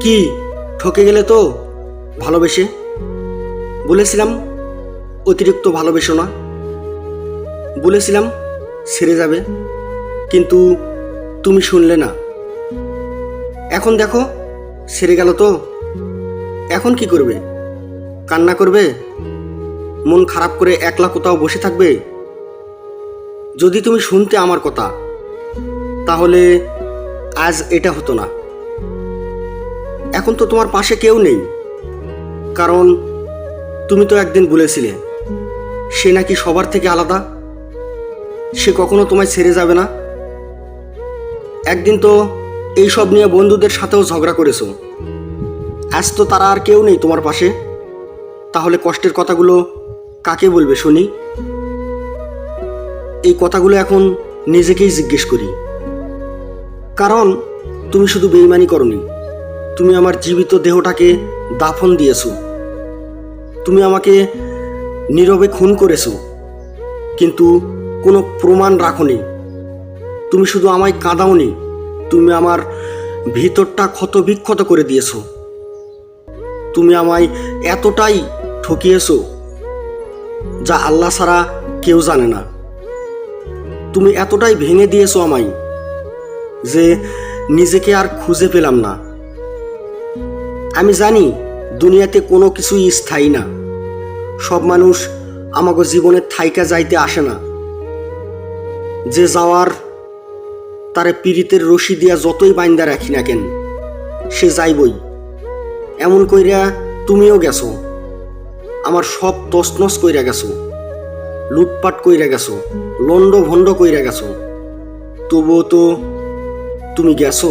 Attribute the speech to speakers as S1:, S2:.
S1: কি, ঠকে গেলে তো ভালোবেসে? বলেছিলাম, অতিরিক্ত ভালোবেসো না। বলেছিলাম, সেরে যাবে। কিন্তু তুমি শুনলে না। এখন দেখো, সেরে গেল তো। এখন কি করবে? কান্না করবে? মন খারাপ করে একলা কোথাও বসে থাকবে? যদি তুমি শুনতে আমার কথা, তাহলে আজ এটা হতো না। এখন তো তোমার পাশে কেউ নেই। কারণ তুমি তো একদিন বলেছিলে, সে নাকি সবার থেকে আলাদা। সে কখনো তোমায় ছেড়ে যাবে না। একদিন তো এই সব নিয়ে বন্ধুদের সাথেও ঝগড়া করেছ। আজ তো তারা আর কেউ নেই তোমার পাশে। তাহলে কষ্টের কথাগুলো কাকে বলবে শুনি? এই কথাগুলো এখন নিজেকেই জিজ্ঞেস করি। কারণ তুমি শুধু বেইমানি করনি। তুমি আমার জীবিত দেহটাকে দাফন দিয়েছ। তুমি আমাকে নীরবে খুন করেছ। কিন্তু কোনো প্রমাণ রাখনি। তুমি শুধু আমায় কাঁদাওনি। তুমি আমার ভিতরটা ক্ষত বিক্ষত করে দিয়েছ। তুমি আমায় এতটাই ঠকিয়েছো যা আল্লাহ ছাড়া কেউ জানে না। তুমি এতটাই ভেঙে দিয়েছ আমায় যে নিজেকে আর খুঁজে পেলাম না। আমি জানি দুনিয়াতে কোনো কিছুই স্থায়ী না। সব মানুষ আমাকে জীবনের থাইকা যাইতে আসে না। যে যাওয়ার তারে পীড়িতের রশি দিয়া যতই বাইন্দা রাখি না কেন, সে যাইবই। এমন কইরা তুমিও গেছো, আমার সব তসনস কইরা গেছো, লুটপাট কইরা গেছো লন্ড ভন্ড কইরা গেছো। তবুও তো তুমি গেছো?